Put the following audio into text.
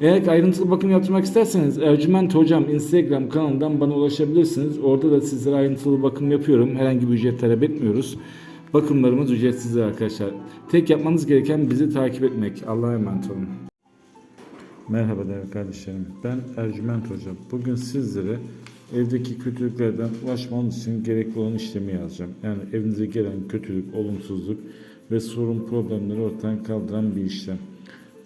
Eğer ayrıntılı bakım yaptırmak isterseniz Ercüment Hocam Instagram kanalından bana ulaşabilirsiniz. Orada da sizlere ayrıntılı bakım yapıyorum. Herhangi bir ücret talep etmiyoruz. Bakımlarımız ücretsizdir arkadaşlar. Tek yapmanız gereken bizi takip etmek. Allah'a emanet olun. Merhaba değerli kardeşlerim. Ben Ercüment Hocam. Bugün sizlere evdeki kötülüklerden ulaşmanız için gerekli olan işlemi yazacağım. Yani evinize gelen kötülük, olumsuzluk ve sorun problemleri ortadan kaldıran bir işlem.